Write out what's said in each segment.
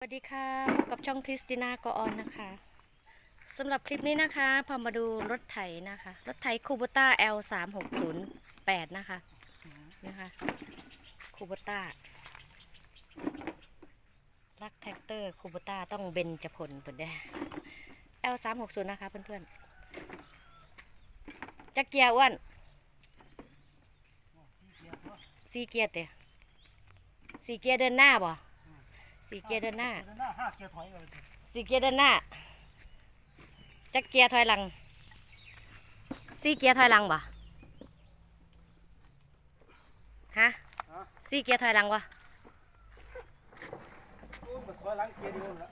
สวัสดีค่ะพบกับช่องคริสติน่ากออนนะคะสำหรับคลิปนี้นะคะพามาดูรถไถนะคะ รถไถคูโบต้า L 3 6 0 8นย์แปดนะคะนะคะคูโบต้ารักแท็กเตอร์คูโบต้าต้องเบนจะผลเปิดได้ L 3 6 0นะคะเพื่อนๆจักเกียร์อ้วนซีเกียร์เตะซีเกียร์เดินหน้าบ่ สี่เกียร์เดินหน้าเดินหน้าห้าเกียร์ถอยเลยสี่เกียร์เดินหน้าจักเกียร์ถอยหลังสี่เกียร์ถอยหลังบ่ฮะฮะสี่เกียร์ถอยหลังบ่โอ้ยมันถอยหลังเกียร์เดียวนั่นแหละ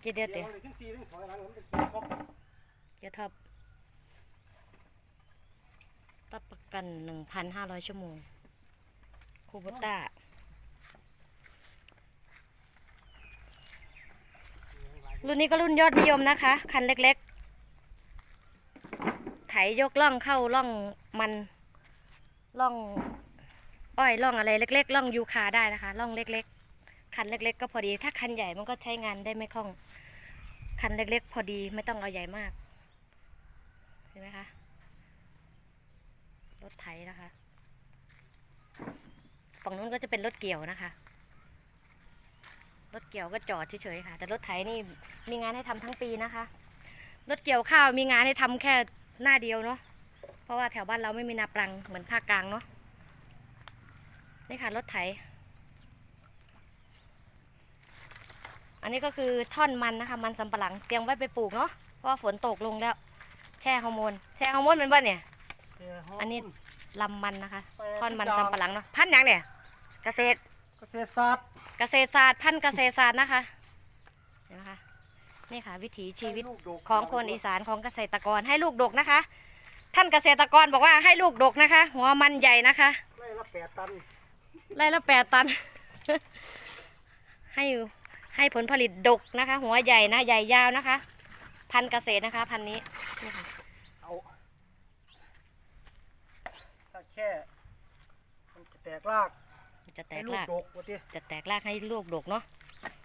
เกียร์เดียวเตะเกียร์เลยทั้งสี่ทั้งถอยหลังมันเป็นเกียร์ครบเกียร์ท็อปรับประกันหนึ่งพันห้าร้อยชั่วโมงคูโบต้า รุ่นนี้ก็รุ่นยอดนิยมนะคะ คันเล็กๆ ไถยกล่องเข้าล่องมันล่องอ้อยล่องอะไรเล็กๆล่องยูคาได้นะคะล่องเล็ก ๆ คันเล็ก ๆ ก็พอดี ถ้าคันใหญ่มันก็ใช้งานได้ไม่คล่อง คันเล็กๆ พอดีไม่ต้องเอาใหญ่มากเห็นไหมคะรถไถนะคะฝั่งนู้นก็จะเป็นรถเกี่ยวนะคะ รถเกี่ยวก็จอดเฉยๆค่ะ แต่รถไถนี่มีงานให้ทำทั้งปีนะคะ รถเกี่ยวข้าวมีงานให้ทำแค่หน้าเดียวเนาะ เพราะว่าแถวบ้านเราไม่มีนาปรังเหมือนภาคกลางเนาะ นี่ค่ะรถไถ อันนี้ก็คือท่อนมันนะคะ มันสำปะหลังเตรียมไว้ไปปลูกเนาะ เพราะว่าฝนตกลงแล้ว แช่ฮอร์โมน แช่ฮอร์โมนเป็นบ้านเนี่ยเกียร์ฮอันนี้ลำมันนะคะไปท่อนมันสำปะหลังเนาะ พันธุ์หยังเนี่ย เกษตร เกษตรศาสตร์เกษตรศาสตร์พันธุ์เกษตรศาสตร์นะคะเห็นไหมคะนี่ค่ะ วิถีชีวิตให้ลูกดกของคนอีสานของเกษตรกรให้ลูกดกนะคะ ท่านเกษตรกรบอกว่าให้ลูกดกนะคะ หัวมันใหญ่นะคะไล่ละแปดตันไร่ละแปดตัน ให้ให้ผลผลิตดกนะคะ หัวใหญ่นะใหญ่ยาวนะคะ พันธุ์เกษตรนะคะ พันธุ์นี้นี่ค่ะเอาถ้าแค่มันจะแตกรากมัน จะแตให้กลูกรากดกว่าที่จะแตกรากให้ลูกดกเนาะ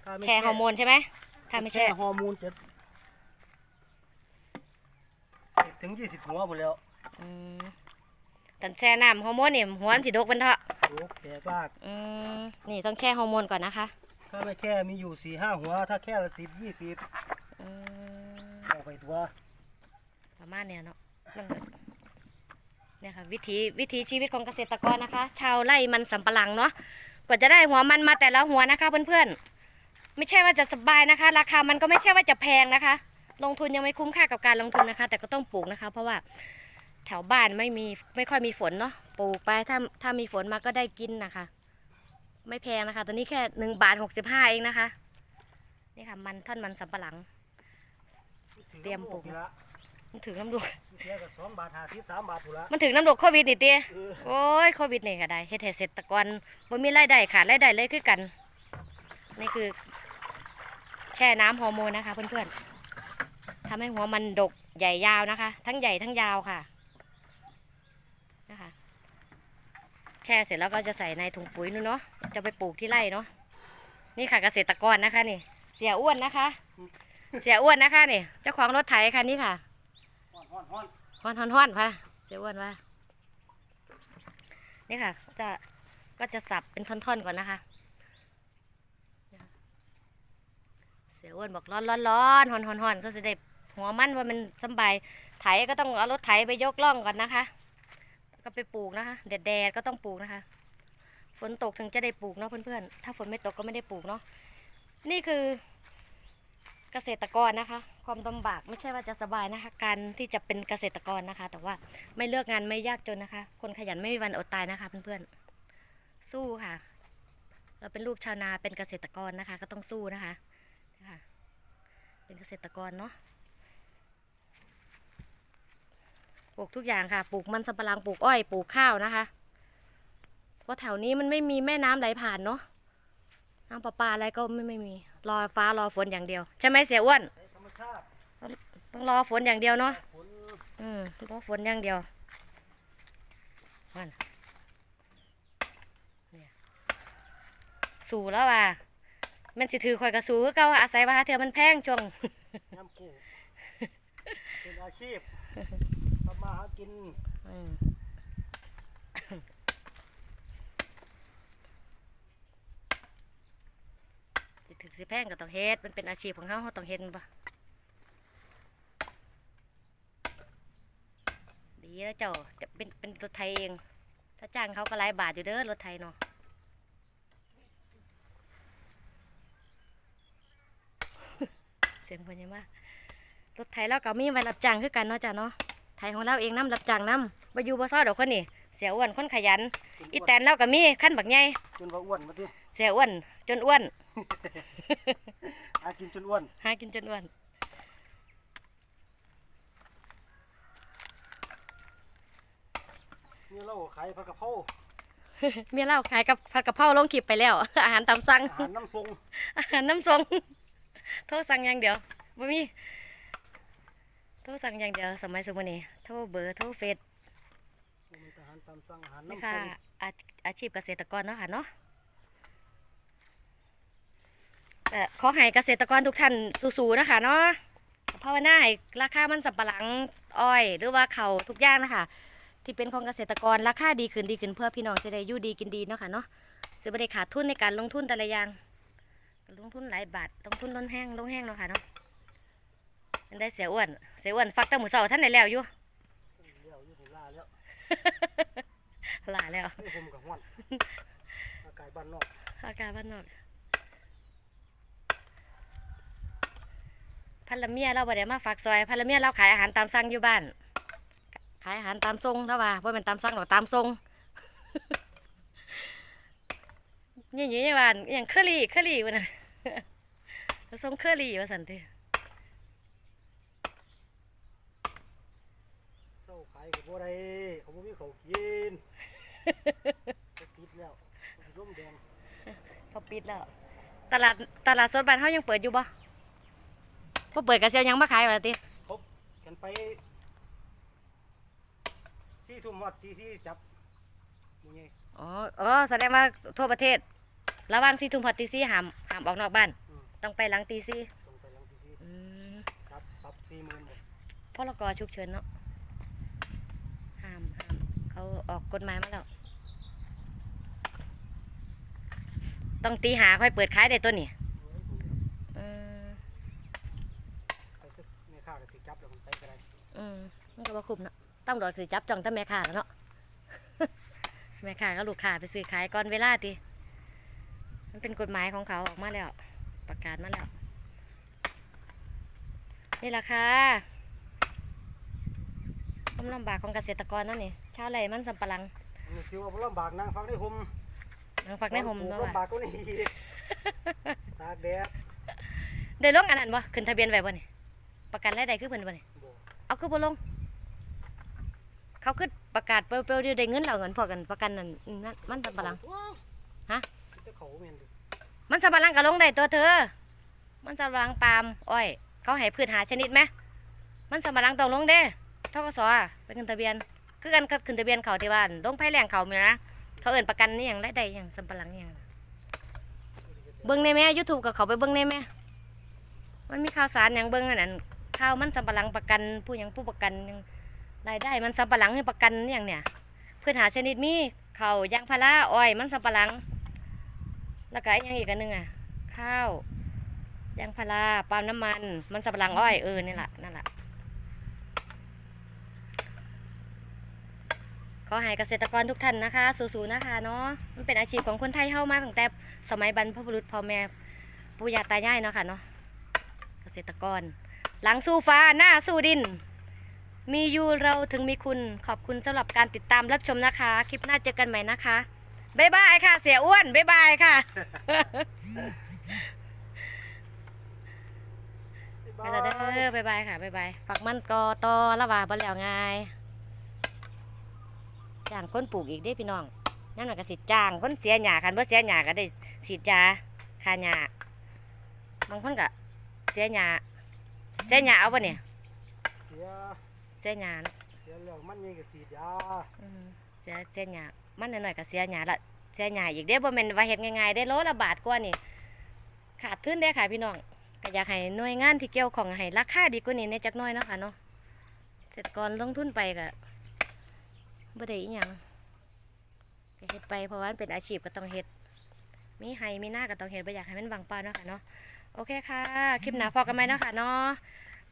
ถ้าไม่แช่ฮอร์โมนใช่ไหมถ้าไม่แช่ ฮอร์โมนจะสิบถึงยี่สิบหัวหมดแล้วอืมแต่แช่น้ำฮอร์โมนเนี่ยหัวมันสิดกเป็นเถอะดกแตกราก อืมนี่ต้องแช่ฮอร์โมนก่อนนะคะถ้าไม่แค่มีอยู่สี่ห้าหัว ถ้าแค่ละสิบยี่สิบอืมออกไปตัวประมาณเนี้ยเนาะมันก็ เนี่ยค่ะวิถีวิถีชีวิตของเกษตรกรนะคะ ชาวไร่มันสำปะหลังเนาะกว่าจะได้หัวมันมาแต่ละหัวนะคะเพื่อนๆไม่ใช่ว่าจะสบายนะคะ ราคามันก็ไม่ใช่ว่าจะแพงนะคะ ลงทุนยังไม่คุ้มค่ากับการลงทุนนะคะ แต่ก็ต้องปลูกนะคะ เพราะว่าแถวบ้านไม่มีไม่ค่อยมีฝนเนาะปลูกไปถ้าถ้ามีฝนมาก็ได้กินนะคะ ไม่แพงนะคะ ตัวนี้แค่หนึ่งบาทหกสิบห้าเองนะคะนี่ค่ะมันท่อนมันสำปะหลัง เตรียมปลูกนี่ละ มันถึงน้ำดูเทียกับสองบาทห้าสิบสามบาทถูกละมันถึงน้ำดกโควิดนี่ตีเออโอ้ยโควิดนี่ก็ได้เฮ็ดให้เกษตรกรบ่มีรายได้ขาดรายได้เลยคือกัน นี่คือ แช่น้ำฮอร์โมนนะคะ เพื่อนๆทำให้หัวมันดกใหญ่ยาวนะคะ ทั้งใหญ่ทั้งยาวค่ะนะคะแช่เสร็จแล้วก็จะใส่ในถุงปุ๋ยนู่นเนาะจะไปปลูกที่ไร่เนาะนี่ค่ะเกษตรกรนะคะนี่ เสียอ้วนนะคะ เสียอ้วนนะคะนี่เจ้าของรถไถคันนี้ค่ะ ฮ้อนฮ้อนฮ้อนฮ้อนฮ้อนพะเสียอ้วนว่านี่ค่ะ จะก็จะสับเป็นท่อนๆก่อนนะคะ เสียอ้วนบอกร้อนร้อนร้อนฮ้อนฮ้อนฮ้อนก็จะได้หัวมันว่ามันสบายไถก็ต้องเอารถไถไปยกล่องก่อนนะคะ ก็ไปปลูกนะคะแดดแดดก็ต้องปลูกนะคะ ฝนตกถึงจะได้ปลูกเนาะเพื่อนๆถ้าฝนไม่ตกก็ไม่ได้ปลูกเนาะนี่คือ เกษตรกรนะคะ ความลำบากไม่ใช่ว่าจะสบายนะคะ การที่จะเป็นเกษตรกรนะคะ แต่ว่าไม่เลือกงานไม่ยากจนนะคะ คนขยันไม่มีวันอดตายนะคะ เพื่อนๆสู้ค่ะ เราเป็นลูกชาวนาเป็นเกษตรกรนะคะ ก็ต้องสู้นะคะนะคะเป็นเกษตรกรเนาะปลูกทุกอย่างค่ะ ปลูกมันสำปะหลังปลูกอ้อยปลูกข้าวนะคะเพราะแถวนี้มันไม่มีแม่น้ำไหลผ่านเนาะน้ำประปาอะไรก็ไม่ไม่มี รอฟ้ารอฝนอย่างเดียว ใช่ไหมเสียอ้วนใช้ธรรมชาติต้องรอฝนอย่างเดียวเนาะฝนอืมรอฝนอย่างเดียวมันเนี่ยสู่แล้วว่ะแม่นสิถือข่อยกระสูคือเก่าอาศัยว่าหาเทื่อมันแพงช่วงน้ำกู้เป็นอาชีพทำมาหากิน อืมสิ ถึกสิแพงก็ต้องเฮ็ดมันเป็นอาชีพของเฮาเฮาต้องเฮ็ดแม่นบ่ดีแล้วเจ้าจะเป็นเป็นรถไทยเอง ถ้าจ้างเขาก็หลายบาทอยู่เด้อรถไทยเนาะเสียงเพิ่นยังว่ารถไทยเราก็มีไว้รับจ้างคือกันเนาะจ้ะเนาะไทยของเราเองน้ำรับจ้างน้ำบ่อยู่บ่ซ้อดอกคนนี่ เสียอ้วนคนขยัน อีแตนเราก็มีขั้นบักใหญ่จนว่าอ้วนมาดิเสียอ้วน จนอ้วน หากินจนอ้วนหากินจนอ้วนนี่เราขายผักกะเพราเมียเราขายกับผัดกะเพราลงคลิปไปแล้ว อาหารตามสั่ง อาหารน้ำทรงอาหารน้ำทรงโทรสั่งอย่างเดียวบ่มีโทรสั่งอย่างเดียวสมัยสมัยนี้โทรเบอร์โทรเฟซมีอาหาร ตามสั่งอาหารนี่น้ำทค่ะรงอาอาชีพเกษตรกรเนาะค่ะเนาะแต่ขอให้เกษตรกรทุกท่านสู้ๆนะคะเนาะภาวนาให้ราคามันสับปะหลังอ้อย หรือว่าเขาวทุกอย่างนะคะ ที่เป็นของเกษตรกรราคาดีขึ้นดีขึ้นเพื่อพี่น้องจะได้อยู่ดีกินดีเนาะค่ะเนาะจะไม่ได้ขาดทุนในการลงทุนแต่ละอย่าง ลงทุนหลายบาทลงทุนล้นแห้งลงแห้งเนาะค่ะเนาะมันได้เสียอ้วนเสียอ้วนฟักแตั้งมือเสาท่านได้แล้วอยู่ เลี้ยวอยู่ที่ลา แล้วลาแล้วนี่ผมกับห้วนอากาศบ้านนอก อากาศบ้านนอก พันละเมียเราบ่ได้มาฝากซอย พันละเมียเราขายอาหารตามสั่งอยู่บ้าน ขายอาหารตามทรงแล้วว่าบ่เป็นตามสั่งหรอกตามทรงนี่นี่บ้านอหย่างเคอรี่เคอรี่วะน่ะทรงเคอรี่ว่าสันติ เศร้าขาย กับบ่ได้เขาบ่มีเขาวกินจะติดแล้วสิร่มแดงเขาปิดแล้ว ตลาดตลาดสดบ้านเฮายังเปิดอยู่บ่บ่เปิดกระเซียวหยังมาขายว่าติครบกันไปสี่ทุ่มฮอดตีสี่จับมึงไงอ๋ออ๋อแสดงว่าทั่วประเทศ ระหว่าง4ทุ่มพอตี4ห้ามห้ามออกนอกบ้าน อืมต้องไปหลังตี4ตรงไปหลังตีสี่อืมครับปรับสี่หมื่นหมดพรกฉุกเฉินเนาะห้ามห้าม เขาออกกฎหมายมาแล้ว ต้องตีหาค่อยเปิดขายได้ตัวนี่โอ้ยผมเดียวอืมไปซึกแม่ค้าก็ติจับแล้วมันไปก็ได้อืมมันก็บ่คุ้มเนาะตำรวจคือจับจ้องแต่แม่ค้าแล้วเนาะ แม่ค้าก็ลูกค้าไปซื้อขายก่อนเวลาติมันเป็นกฎหมายของเขาออกมาแล้ว ประกาศมาแล้ว นี่แหละค่ะความลำบากของเกษตรกรเนั่นนี่ ชาวไร่มันสำปะหลังนี่ถือว่าบ่ลำบากนั่งฟังได้ห่มนางฟักในห่มปลูกเนาะลำบาว่ะกก็นี่อีกตากแดดได้ลงอันนั้นบ่ขึ้นทะเบียนไว้บ่นี่ประกันรายได้คือเพิ่นบ่นี่บ่เอาคือบ่ลง เขาคือประกาศเปลวๆเดียวได้เงินแล้วเงินพวกกันประกันนั่นอืมมันมันสำปะหลังว้าวฮะแต่เขาแม่นดิมันสำปะหลังก็ลงได้ตัวเธอ มันสำปะหลังปาล์มอ้อย เขาให้พืชหาชนิดไหมมันสำปะหลังต้องลงเด้ทกสอะไปขึ้นทะเบียน คือกันก็ขึ้นทะเบียนเขาที่บ้านลงไผแรงเขาแม่นะเขาเอิ้นประกันนี่หยังรายได้หยังสำปะหลังอิหยังเบิ่งในแม่ YouTube ก็เขาไปเบิ่งในแม่มันมีข่าวสารหยังเบิ่งอันนั้นข่าวมันสำปะหลังประกันผู้ยังผู้ประกันยังรายได้มันสำปะหลังให้ประกันอย่างเนี่ยพืชหาชนิดมีเขายางพาราอ้อยมันสำปะหลัง แล้วก็อีกอย่างอีกอันหนึ่งอะข้าวยางพาราปาล์มน้ำมัน มันสำปะหลังอ้อยเออนี่แหละนั่นแหละ ขอให้เกษตรกรทุกท่านนะคะ สู้ๆนะคะเนาะมันเป็นอาชีพของคนไทยเฮามาตั้งแต่สมัยบรรพบุรุษพ่อแม่ปู่ย่าตายายเนาะค่ะเนาะเกษตรกร หลังสู้ฟ้าหน้าสู้ดิน มีอยู่เราถึงมีคุณขอบคุณสำหรับการติดตามรับชมนะคะ คลิปหน้าเจอกันใหม่นะคะบ๊ายบายค่ะ เสียอ้วนบ๊ายบายค่ะไปแล้วเด้อบายบายค่ะบายบายฝักมันกอตอละว่าบ่แล้วง่าย จ้างคนปลูกอีกเด้พี่น้องนั่นน่ะก็สิจ้างคนเสียหญ้าคันบ่เสียหญ้าก็ได้ฉีดยาฆ่าหญ้าบางคนก็เสียหญ้าเสียหญ้าเอาบ่เนี่ยเสียเสียหญ้าเนาะเสียแล้วมันยังก็สีดยาอืมเสียเสียหญ้ามันน้อยๆก็เสียหญ้าละเสียหญ้าอีกเด้บ่แม่นว่าเฮ็ดง่ายๆได้โลละบาทกว่านี่ขาดทุนได้อค่ะพี่น้องก็อยากให้หน่วยงานที่เกี่ยวของให้ราคาดีกว่านี้ในจักหน้อยเนาะค่ะเนาะเสร็จก่อนลงทุนไปก็ บ่ได้อีหยังก็เฮ็ดไปเพราะว่ามันเป็นอาชีพก็ต้องเฮ็ดมีให้มีหน้าก็ต้องเฮ็ดบ่อยากให้มันวางเปล่าเนาะค่ะเนาะโอเคค่ะ คลิปหน้าพอกันไหมเนาะค่ะเนาะ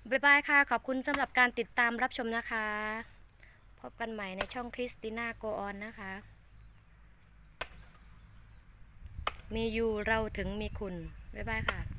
บ๊ายบายค่ะ ขอบคุณสำหรับการติดตามรับชมนะคะ พบกันใหม่ในช่องคริสติน่าโกออนนะคะ มีอยู่เราถึงมีคุณ บ๊ายบายค่ะ